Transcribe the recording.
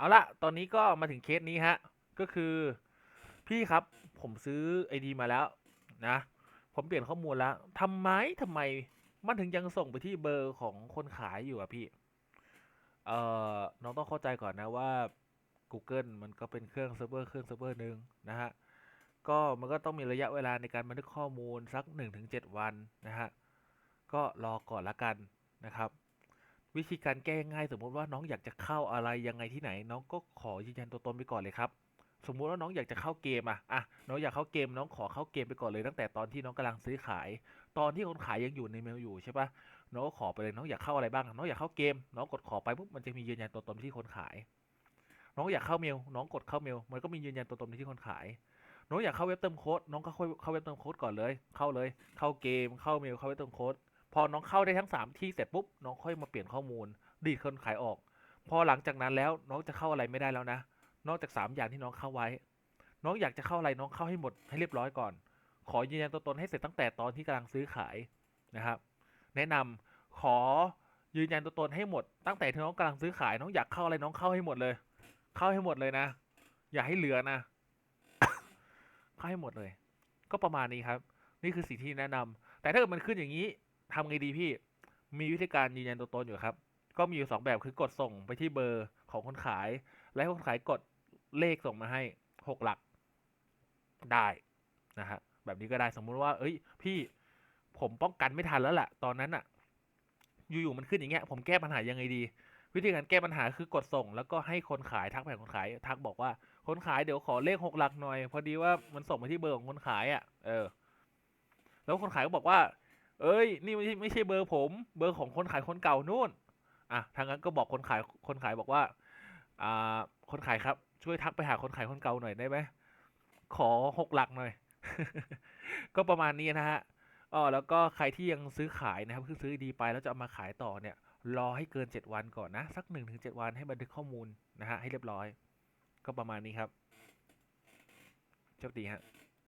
เอาละตอนนี้ก็มาถึงเคสนี้ฮะ ก็คือพี่ครับผมซื้อไอดีมาแล้วนะ ผมเปลี่ยนข้อมูลแล้วทำไมทำไมมันถึงยังส่งไปที่เบอร์ของคนขายอยู่อะพี่ เอ่อ น้องต้องเข้าใจก่อนนะว่า Google มันก็เป็นเครื่องเซิร์ฟเวอร์เครื่องเซิร์ฟเวอร์หนึ่งนะฮะ ก็มันก็ต้องมีระยะเวลาในการบันทึกข้อมูลสัก 1-7 วันนะฮะ ก็รอก่อนละกันนะครับ วิธีการแก้ง่ายสมมติว่าน้องอยากจะเข้าอะไรยังไงที่ไหน น้องก็ขอยืนยันตัวตนไปก่อนเลยครับสมมุติว่าน้องอยากจะเข้าเกมอะอะน้องอยากเข้าเกมน้องขอเข้าเกมไปก่อนเลยตั้งแต่ตอนที่น้องกำลังซื้อขาย ตอนที่คนขายยังอยู่ในเมลอยู่ใช่ปะน้องก็ขอไปเลยน้องอยากเข้าอะไรบ้าง น้องอยากเข้าเกม น้องกดขอไปปุ๊บมันจะมียืนยันตัวตนที่คนขาย น้องอยากเข้าเมล น้องกดเข้าเมล มันก็มียืนยันตัวตนที่คนขาย น้องอยากเข้าเว็บเติมโค้ดน้องก็เข้าเว็บเติมโค้ดก่อนเลย เข้าเลย เข้าเกม เข้าเมล เข้าเว็บเติมโค้ด พอน้องเข้าได้ทั้งสามที่เสร็จปุ๊บน้องค่อยมาเปลี่ยนข้อมูล ดีดคนขายออก พอหลังจากนั้นแล้วน้องจะเข้าอะไรไม่ได้แล้วนะ นอกจากสามอย่างที่น้องเข้าไว้ น้องอยากจะเข้าอะไรน้องเข้าให้หมดให้เรียบร้อยก่อน ขอยืนยันตัวตนให้เสร็จตั้งแต่ตอนที่กำลังซื้อขายนะครับ แนะนำขอยืนยันตัวตนให้หมด ตั้งแต่ที่น้องกำลังซื้อขายน้องอยากเข้าอะไรน้องเข้าให้หมดเลย เข้าให้หมดเลยนะ อย่าให้เหลือนะ เข้าให้หมดเลย ก็ประมาณนี้ครับ นี่คือสิ่งที่แนะนำแต่ถ้าเกิดมันขึ้นอย่างนี้ ทำไงดีพี่ มีวิธีการยืนยันตัวตนอยู่ครับ ก็มีอยู่สองแบบคือกดส่งไปที่เบอร์ของคนขาย และคนขายกดเลขส่งมาให้หกหลักได้นะฮะแบบนี้ก็ได้สมมุติว่า เอ้ย พี่ผมป้องกันไม่ทันแล้วแหละตอนนั้นอะอยู่ๆมันขึ้นอย่างเงี้ย ผมแก้ปัญหายังไงดี วิธีการแก้ปัญหาคือกดส่ง แล้วก็ให้คนขายทักไปหาคนขายทักบอกว่าคนขายเดี๋ยวขอเลขหกหลักหน่อย พอดีว่ามันส่งมาที่เบอร์ของคนขายอะ่ะ เออ แล้วคนขายก็บอกว่า เอ้ย นี่ไม่ใช่ไม่ใช่เบอร์ผม เบอร์ของคนขายคนเก่านู่น อะทางนั้นก็บอกคนขายคนขายบอกว่า อ่า คนขายครับ ช่วยทักไปหาคนขายคนเก่าหน่อยได้ไหมขอหกหลักหน่อย ก็ประมาณนี้นะฮะอ๋อแล้วก็ใครที่ยังซื้อขายนะครับคือซื้อดีไปแล้วจะเอามาขายต่อเนี่ย รอให้เกิน 7 วันก่อนนะ สัก 1-7 วันให้บันทึกข้อมูลนะฮะให้เรียบร้อย ก็ประมาณนี้ครับโชคดีฮะ